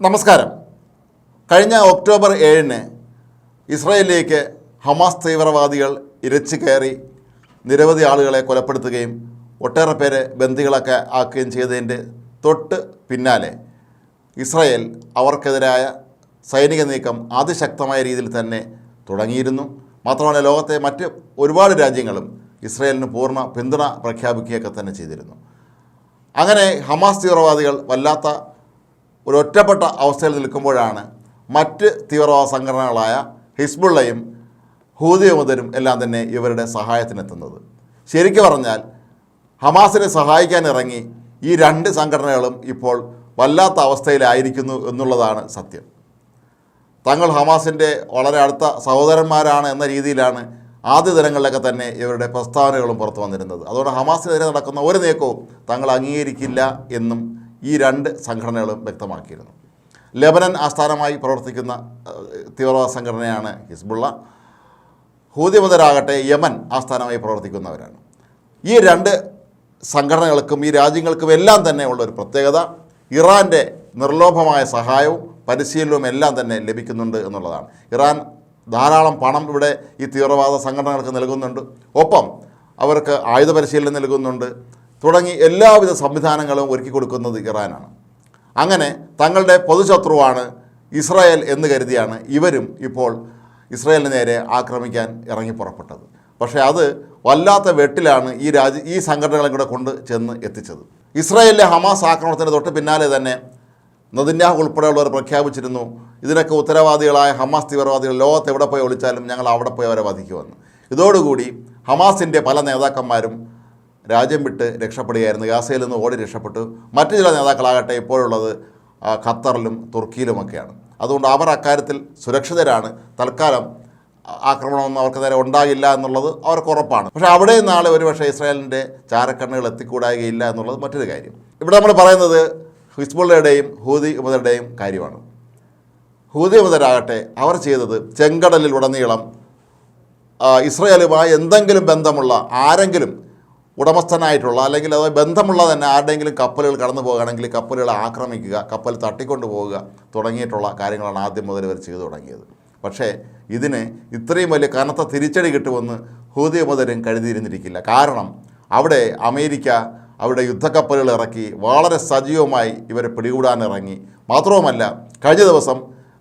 നമസ്കാരം. കഴിഞ്ഞ ഒക്ടോബർ ഏഴിന് ഇസ്രയേലിലേക്ക് ഹമാസ് തീവ്രവാദികൾ ഇരച്ചു കയറി നിരവധി ആളുകളെ കൊലപ്പെടുത്തുകയും ഒട്ടേറെ പേരെ ബന്ദികളൊക്കെ ആക്കുകയും ചെയ്തതിന്റെ തൊട്ട് പിന്നാലെ ഇസ്രയേൽ അവർക്കെതിരായ സൈനിക നീക്കം അതിശക്തമായ രീതിയിൽ തന്നെ തുടങ്ങിയിരുന്നു. മാത്രമല്ല ലോകത്തെ മറ്റ് ഒരുപാട് രാജ്യങ്ങളും ഇസ്രയേലിന് പൂർണ പിന്തുണ പ്രഖ്യാപിക്കുകയൊക്കെ തന്നെ ചെയ്തിരുന്നു. അങ്ങനെ ഹമാസ് തീവ്രവാദികൾ വല്ലാത്ത ഒരു ഒറ്റപ്പെട്ട അവസ്ഥയിൽ നിൽക്കുമ്പോഴാണ് മറ്റ് തീവ്രവാദ സംഘടനകളായ ഹിസ്ബുള്ളയും ഹൂദിയമുദരും എല്ലാം തന്നെ ഇവരുടെ സഹായത്തിനെത്തുന്നത്. ശരിക്കു പറഞ്ഞാൽ ഹമാസിനെ സഹായിക്കാൻ ഇറങ്ങി ഈ രണ്ട് സംഘടനകളും ഇപ്പോൾ വല്ലാത്ത അവസ്ഥയിലായിരിക്കുന്നു എന്നുള്ളതാണ് സത്യം. തങ്ങൾ ഹമാസിന്റെ വളരെ അടുത്ത സഹോദരന്മാരാണ് എന്ന രീതിയിലാണ് ആദ്യ ദിനങ്ങളിലൊക്കെ തന്നെ ഇവരുടെ പ്രസ്താവനകളും പുറത്തു വന്നിരുന്നത്. അതുകൊണ്ട് ഹമാസിനെതിരെ നടക്കുന്ന ഒരു നീക്കവും തങ്ങൾ അംഗീകരിക്കില്ല എന്നും ഈ രണ്ട് സംഘടനകളും വ്യക്തമാക്കിയിരുന്നു. ലെബനൻ ആസ്ഥാനമായി പ്രവർത്തിക്കുന്ന തീവ്രവാദ സംഘടനയാണ് ഹിസ്ബുള്ള. ഹൂതിമതരാകട്ടെ യമൻ ആസ്ഥാനമായി പ്രവർത്തിക്കുന്നവരാണ്. ഈ രണ്ട് സംഘടനകൾക്കും ഈ രാജ്യങ്ങൾക്കും എല്ലാം തന്നെ ഉള്ള ഒരു പ്രത്യേകത ഇറാന്റെ നിർലോഭമായ സഹായവും പരിശീലനവും എല്ലാം തന്നെ ലഭിക്കുന്നുണ്ട് എന്നുള്ളതാണ്. ഇറാൻ ധാരാളം പണം ഇവിടെ ഈ തീവ്രവാദ സംഘടനകൾക്ക് നൽകുന്നുണ്ട്. ഒപ്പം അവർക്ക് ആയുധ പരിശീലനം നൽകുന്നുണ്ട്. തുടങ്ങി എല്ലാവിധ സംവിധാനങ്ങളും ഒരുക്കി കൊടുക്കുന്നത് ഇറാനാണ്. അങ്ങനെ തങ്ങളുടെ പൊതുശത്രുവാണ് ഇസ്രായേൽ എന്ന് കരുതിയാണ് ഇവരും ഇപ്പോൾ ഇസ്രായേലിന് നേരെ ആക്രമിക്കാൻ ഇറങ്ങി പുറപ്പെട്ടത്. പക്ഷേ അത് വല്ലാത്ത വെട്ടിലാണ് ഈ രാജ്യ ഈ സംഘടനകളും കൂടെ കൊണ്ട് ചെന്ന് എത്തിച്ചത്. ഇസ്രായേലിലെ ഹമാസ് ആക്രമണത്തിന് തൊട്ട് പിന്നാലെ തന്നെ നദിന്യാഹ് ഉൾപ്പെടെയുള്ളവർ പ്രഖ്യാപിച്ചിരുന്നു ഇതിനൊക്കെ ഉത്തരവാദികളായ ഹമാസ് തീവ്രവാദികൾ ലോകത്ത് എവിടെ പോയി ഒളിച്ചാലും ഞങ്ങൾ അവിടെ പോയി അവരെ വധിക്കുമെന്ന്. ഇതോടുകൂടി ഹമാസിന്റെ പല നേതാക്കന്മാരും രാജ്യം വിട്ട് രക്ഷപ്പെടുകയായിരുന്നു. ഗാസയിൽ നിന്ന് ഓടി രക്ഷപ്പെട്ടു. മറ്റു ചില നേതാക്കളാകട്ടെ ഇപ്പോഴുള്ളത് ഖത്തറിലും തുർക്കിയിലുമൊക്കെയാണ്. അതുകൊണ്ട് അവർ അക്കാര്യത്തിൽ സുരക്ഷിതരാണ്. തൽക്കാലം ആക്രമണമൊന്നും അവർക്ക് നേരെ ഉണ്ടാകില്ല എന്നുള്ളത് അവർക്ക് ഉറപ്പാണ്. പക്ഷേ അവിടെ നാളെ ഒരുപക്ഷെ ഇസ്രായേലിന്റെ ചാരക്കണ്ണുകൾ എത്തിക്കൂടാകുകയില്ല എന്നുള്ളത് മറ്റൊരു കാര്യം. ഇവിടെ നമ്മൾ പറയുന്നത് ഹിസ്ബുള്ളയുടെയും ഹൂതി ഉപതരുടെയും കാര്യമാണ്. ഹൂതി ഉപതരാകട്ടെ അവർ ചെയ്തത് ചെങ്കടലിൽ ഉടനീളം ഇസ്രയേലുമായി എന്തെങ്കിലും ബന്ധമുള്ള ആരെങ്കിലും ഉടമസ്ഥനായിട്ടുള്ള അല്ലെങ്കിൽ അത് ബന്ധമുള്ള തന്നെ ആരുടെയെങ്കിലും കപ്പലുകൾ കടന്നു പോകുകയാണെങ്കിൽ കപ്പലുകളെ ആക്രമിക്കുക കപ്പൽ തട്ടിക്കൊണ്ടു പോവുക തുടങ്ങിയിട്ടുള്ള കാര്യങ്ങളാണ് ആദ്യം മുതൽ ഇവർ ചെയ്തു തുടങ്ങിയത്. പക്ഷേ ഇതിന് ഇത്രയും വലിയ കനത്ത തിരിച്ചടി കിട്ടുമെന്ന് ഹൂതി മുതലും കരുതിയിരുന്നിരിക്കില്ല. കാരണം അവിടെ അമേരിക്ക അവിടെ യുദ്ധക്കപ്പലുകൾ ഇറക്കി വളരെ സജീവമായി ഇവരെ പിടികൂടാൻ ഇറങ്ങി. മാത്രവുമല്ല കഴിഞ്ഞ ദിവസം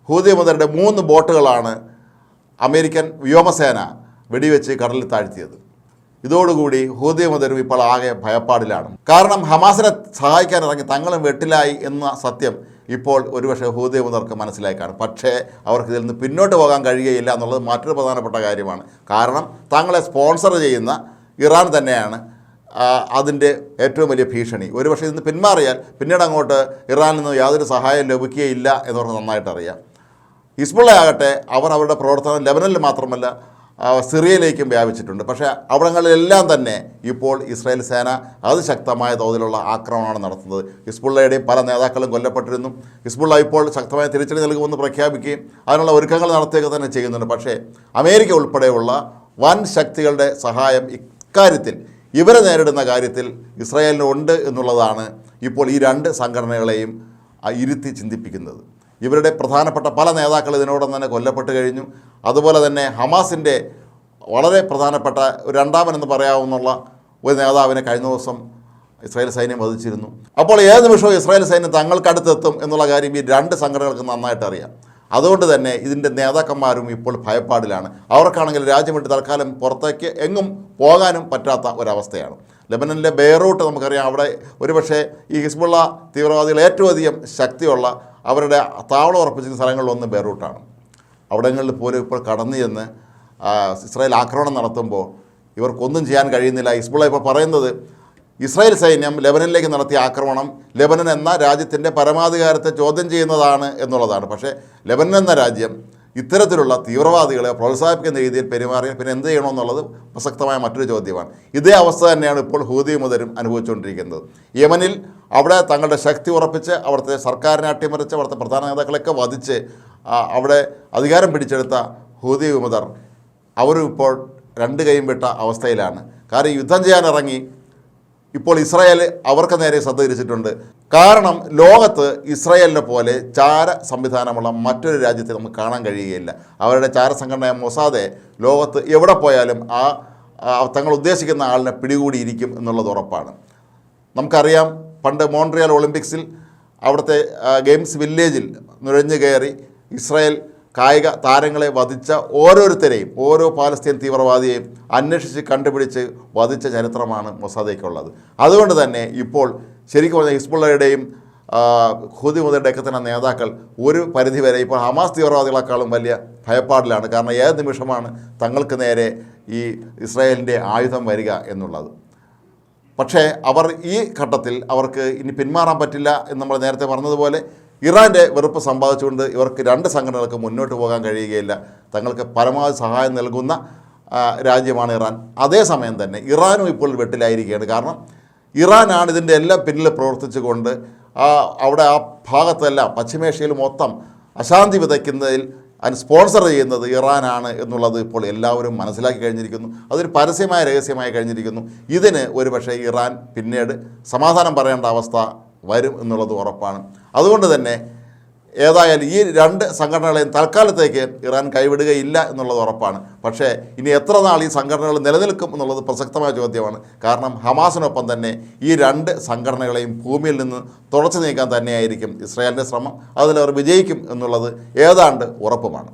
ഹൂതി മുതലിന്റെ മൂന്ന് ബോട്ടുകളാണ് അമേരിക്കൻ വ്യോമസേന വെടിവെച്ച് കടലിൽ താഴ്ത്തിയത്. ഇതോടുകൂടി ഹൂദി മുതലും ഇപ്പോൾ ആകെ ഭയപ്പാടിലാണ്. കാരണം ഹമാസിനെ സഹായിക്കാൻ ഇറങ്ങി തങ്ങളും വെട്ടിലായി എന്ന സത്യം ഇപ്പോൾ ഒരുപക്ഷെ ഹൂദി മുതർക്ക് മനസ്സിലായി കാണും പക്ഷേ അവർക്ക് ഇതിൽ നിന്ന് പിന്നോട്ട് പോകാൻ കഴിയുകയില്ല എന്നുള്ളത് മറ്റൊരു പ്രധാനപ്പെട്ട കാര്യമാണ്. കാരണം തങ്ങളെ സ്പോൺസർ ചെയ്യുന്ന ഇറാൻ തന്നെയാണ് അതിന്റെ ഏറ്റവും വലിയ ഭീഷണി. ഒരുപക്ഷെ ഇതിന് പിന്മാറിയാൽ പിന്നീട് അങ്ങോട്ട് ഇറാനിൽ നിന്ന് യാതൊരു സഹായം ലഭിക്കുകയില്ല എന്നവർക്ക് നന്നായിട്ടറിയാം. ഹിസ്ബുള്ള ആകട്ടെ അവർ അവരുടെ പ്രവർത്തനം ലെബനനിൽ മാത്രമല്ല സിറിയയിലേക്കും വ്യാപിച്ചിട്ടുണ്ട്. പക്ഷേ അവിടങ്ങളിലെല്ലാം തന്നെ ഇപ്പോൾ ഇസ്രായേൽ സേന അതിശക്തമായ തോതിലുള്ള ആക്രമണമാണ് നടത്തുന്നത്. ഹിസ്ബുള്ളയുടെയും പല നേതാക്കളും കൊല്ലപ്പെട്ടിരുന്നു. ഹിസ്ബുള്ള ഇപ്പോൾ ശക്തമായ തിരിച്ചടി നൽകുമെന്ന് പ്രഖ്യാപിക്കുകയും അതിനുള്ള ഒരുക്കങ്ങൾ നടത്തുകയൊക്കെ തന്നെ ചെയ്യുന്നുണ്ട്. പക്ഷേ അമേരിക്ക ഉൾപ്പെടെയുള്ള വൻ ശക്തികളുടെ സഹായം ഇക്കാര്യത്തിൽ ഇവരെ നേരിടുന്ന കാര്യത്തിൽ ഇസ്രായേലിന് ഉണ്ട് എന്നുള്ളതാണ് ഇപ്പോൾ ഈ രണ്ട് സംഘടനകളെയും ഇരുത്തി ചിന്തിപ്പിക്കുന്നത്. ഇവരുടെ പ്രധാനപ്പെട്ട പല നേതാക്കൾ ഇതിനോടൊപ്പം തന്നെ കൊല്ലപ്പെട്ട് കഴിഞ്ഞു. അതുപോലെ തന്നെ ഹമാസിന്റെ വളരെ പ്രധാനപ്പെട്ട ഒരു രണ്ടാമനെന്ന് പറയാവുന്നുള്ള ഒരു നേതാവിനെ കഴിഞ്ഞ ദിവസം ഇസ്രായേൽ സൈന്യം വധിച്ചിരുന്നു. അപ്പോൾ ഏത് നിമിഷവും ഇസ്രായേൽ സൈന്യം തങ്ങൾക്കടുത്തെത്തും എന്നുള്ള കാര്യം ഈ രണ്ട് സംഘടനകൾക്ക് നന്നായിട്ട് അറിയാം. അതുകൊണ്ട് തന്നെ ഇതിന്റെ നേതാക്കന്മാരും ഇപ്പോൾ ഭയപ്പാടിലാണ്. അവർക്കാണെങ്കിൽ രാജ്യം വിട്ട് തൽക്കാലം പുറത്തേക്ക് എങ്ങും പോകാനും പറ്റാത്ത ഒരവസ്ഥയാണ്. ലെബനനിലെ ബെയ്റൂട്ട് നമുക്കറിയാം. അവിടെ ഒരുപക്ഷേ ഈ ഹിസ്ബുള്ള തീവ്രവാദികൾ ഏറ്റവും അധികം ശക്തിയുള്ള അവരുടെ താവളം ഉറപ്പിച്ചിരുന്ന സ്ഥലങ്ങളിലൊന്ന് ബെയ്റൂട്ടാണ്. അവിടങ്ങളിൽ പോലും ഇപ്പോൾ കടന്നു ചെന്ന് ഇസ്രായേൽ ആക്രമണം നടത്തുമ്പോൾ ഇവർക്കൊന്നും ചെയ്യാൻ കഴിയുന്നില്ല. ഹിസ്ബുള്ള ഇപ്പോൾ പറയുന്നത് ഇസ്രായേൽ സൈന്യം ലെബനനിലേക്ക് നടത്തിയ ആക്രമണം ലെബനൻ എന്ന രാജ്യത്തിന്റെ പരമാധികാരത്തെ ചോദ്യം ചെയ്യുന്നതാണ് എന്നുള്ളതാണ്. പക്ഷേ ലെബനൻ എന്ന രാജ്യം ഇത്തരത്തിലുള്ള തീവ്രവാദികളെ പ്രോത്സാഹിപ്പിക്കുന്ന രീതിയിൽ പെരുമാറിയാൽ പിന്നെ എന്ത് ചെയ്യണമെന്നുള്ളത് പ്രസക്തമായ മറ്റൊരു ചോദ്യമാണ്. ഇതേ അവസ്ഥ തന്നെയാണ് ഇപ്പോൾ ഹൂതി മുതലും അനുഭവിച്ചുകൊണ്ടിരിക്കുന്നത്. യമനിൽ അവിടെ തങ്ങളുടെ ശക്തി ഉറപ്പിച്ച് അവിടുത്തെ സർക്കാരിനെ അട്ടിമറിച്ച് അവിടുത്തെ പ്രധാന നേതാക്കളെയൊക്കെ വധിച്ച് അവിടെ അധികാരം പിടിച്ചെടുത്ത ഹൂതി വിമതർ അവരും ഇപ്പോൾ രണ്ട് കൈയും വിട്ട അവസ്ഥയിലാണ്. കാരണം യുദ്ധം ചെയ്യാൻ ഇറങ്ങി ഇപ്പോൾ ഇസ്രായേൽ അവർക്ക് നേരെ ശ്രദ്ധ കാരണം ലോകത്ത് ഇസ്രായേലിനെ പോലെ ചാര സംവിധാനമുള്ള മറ്റൊരു രാജ്യത്തെ നമുക്ക് കാണാൻ കഴിയുകയില്ല. അവരുടെ ചാര സംഘടനയായ മൊസാദെ ലോകത്ത് എവിടെ പോയാലും ആ തങ്ങൾ ഉദ്ദേശിക്കുന്ന ആളിനെ പിടികൂടിയിരിക്കും എന്നുള്ളത് ഉറപ്പാണ്. നമുക്കറിയാം പണ്ട് മോൺട്രിയൽ ഒളിമ്പിക്സിൽ അവിടുത്തെ ഗെയിംസ് വില്ലേജിൽ നുഴഞ്ഞു കയറി ഇസ്രായേൽ കായിക താരങ്ങളെ വധിച്ച ഓരോരുത്തരെയും ഓരോ പാലസ്തീൻ തീവ്രവാദിയെയും അന്വേഷിച്ച് കണ്ടുപിടിച്ച് വധിച്ച ചരിത്രമാണ് മൊസാദയ്ക്കുള്ളത്. അതുകൊണ്ട് തന്നെ ഇപ്പോൾ ശരിക്കും പറഞ്ഞാൽ ഹിസ്ബുള്ളയുടെയും ഹുദി മുതലുടെയൊക്കെ തന്നെ നേതാക്കൾ ഒരു പരിധിവരെ ഇപ്പോൾ ഹമാസ് തീവ്രവാദികളെക്കാളും വലിയ ഭയപ്പാടിലാണ്. കാരണം ഏത് നിമിഷമാണ് തങ്ങൾക്ക് നേരെ ഈ ഇസ്രായേലിന്റെ ആയുധം വരിക എന്നുള്ളത്. പക്ഷേ അവർ ഈ ഘട്ടത്തിൽ അവർക്ക് ഇനി പിന്മാറാൻ പറ്റില്ല എന്ന് നമ്മൾ നേരത്തെ പറഞ്ഞതുപോലെ ഇറാന്റെ വെറുപ്പ് സമ്പാദിച്ചുകൊണ്ട് ഇവർക്ക് രണ്ട് സംഘടനകൾക്ക് മുന്നോട്ട് പോകാൻ കഴിയുകയില്ല. തങ്ങൾക്ക് പരമാവധി സഹായം നൽകുന്ന രാജ്യമാണ് ഇറാൻ. അതേസമയം തന്നെ ഇറാനും ഇപ്പോൾ വെട്ടിലായിരിക്കുകയാണ്. കാരണം ഇറാനാണ് ഇതിന്റെ എല്ലാം പിന്നിൽ പ്രവർത്തിച്ചുകൊണ്ട് ആ അവിടെ ആ ഭാഗത്തെല്ലാം പശ്ചിമേഷ്യയിൽ മൊത്തം അശാന്തി വിതയ്ക്കുന്നതിൽ അതിന് സ്പോൺസർ ചെയ്യുന്നത് ഇറാനാണ് എന്നുള്ളത് ഇപ്പോൾ എല്ലാവരും മനസ്സിലാക്കി കഴിഞ്ഞിരിക്കുന്നു. അതൊരു പരസ്യമായ രഹസ്യമായി കഴിഞ്ഞിരിക്കുന്നു. ഇതിന് ഒരുപക്ഷെ ഇറാൻ പിന്നീട് സമാധാനം പറയേണ്ട അവസ്ഥ വരും എന്നുള്ളത് ഉറപ്പാണ്. അതുകൊണ്ട് തന്നെ ഏതായാലും ഈ രണ്ട് സംഘടനകളെയും തൽക്കാലത്തേക്ക് ഇറാൻ കൈവിടുകയില്ല എന്നുള്ളത് ഉറപ്പാണ്. പക്ഷേ ഇനി എത്ര നാൾ ഈ സംഘടനകൾ നിലനിൽക്കും എന്നുള്ളത് പ്രസക്തമായ ചോദ്യമാണ്. കാരണം ഹമാസിനൊപ്പം തന്നെ ഈ രണ്ട് സംഘടനകളെയും ഭൂമിയിൽ നിന്ന് തുടച്ചു നീക്കാൻ തന്നെയായിരിക്കും ഇസ്രായേലിന്റെ ശ്രമം. അതിലവർ വിജയിക്കും എന്നുള്ളത് ഏതാണ്ട് ഉറപ്പുമാണ്.